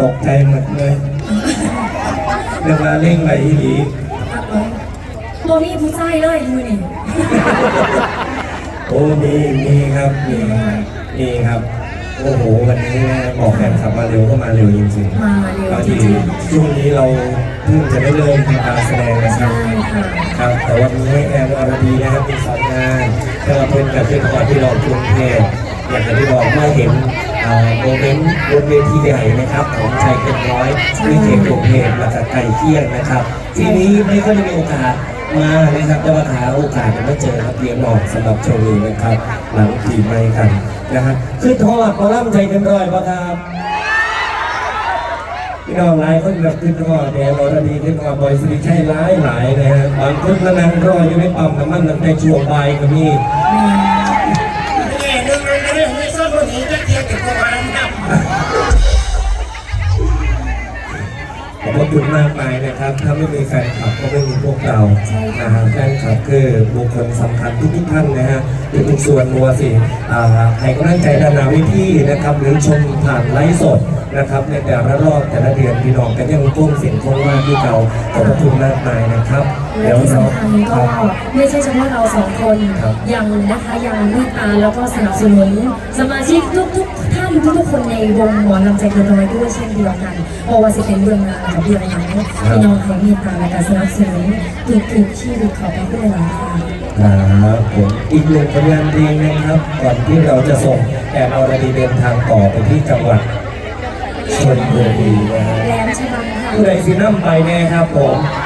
ตกใจหมดเลยเรียกว่าเร่งไหลอีหลีครับผมโมนี่ผู้ชายเลยดูนี่โอ้มีมีครับมีมีครับ โอ้โหวันนี้บอกแฟนขับมาเร็วก็มาเร็วจริงๆมาเร็วบางจทีริงช่วงนี้เราเพิ่งจะได้เริ่มทำการแสดงนะๆครับใช่ค่ะครับแต่วันนี้แอนอรดีนะครับมีสอนงานก็เป็นกับเพื่อนก่อนที่เรากรุงเทพอยากจะที่บอกเมื่อเห็นเอ่อ โมเมนต์บนเวทีใหญ่นะครับของชัยเกินร้อยวิเทศกรุงเทพและก็ไก่เที่ยงนะครับ ทีนี้ไม่ค่อยได้มีโอกาสมานะครับแต่ว่าหาโอกาสไมาเจอครับเรียนออกสำหรับโชว์นี้นะครับ หลังปีใหม่กันนะฮะคือทอดพอล่ำใจเกินร้อยป่ะครับพี่น้องหลายคนแบบขึ้นรอแดงรอดีขึ้นรอบอยสิริชัยหลายหลายนะฮะบางคนก็นั่งรออยู่ในปั๊มน้ำมันตั้งแต่ช่วงบ่ายก็มี ขอบคุณมากมายนะครับ ถ้าไม่มีแฟนคลับก็ไม่มีพวกเราใช่ค่ะนะฮะแฟนคลับคือบุคคลสำคัญทุกๆท่านนะฮะทุกๆส่วนมัวสิอ่าให้กำลังใจดานาวิธีนะครับ หรือชมผ่านไลฟ์สดนะครับ ในแต่ละรอบแต่ละเดือนพี่น้องกันยังก้มเสียงคงว่าที่เก่าขอบคุณมากมายนะครับและที่สำคัญก็ครับไม่ใช่เฉพาะเราสองคน ครับยังนะคะยังเมตตาแล้วก็สนับสนุนสมาชิกทุกๆ ท่านทุกๆคนในวงหมอลำใจเกินร้อยด้วยเช่นเดียวกันเพราะว่าสิเป็นเรื่องงานกับเรื่องหนังพี่น้องให้เมตตาและการสนับสนุนทุกๆชีวิตของพระพุทธเจ้าค่ะครับผมอีกหนึ่งผลงานเพลงนะครับก่อนที่เราจะส่งแอนอรดีเดินทางต่อไปที่จังหวัดชลบุรีนะฮะแหลมฉบังค่ะผู้ใดสิน้ำไปแน่ครับผมแ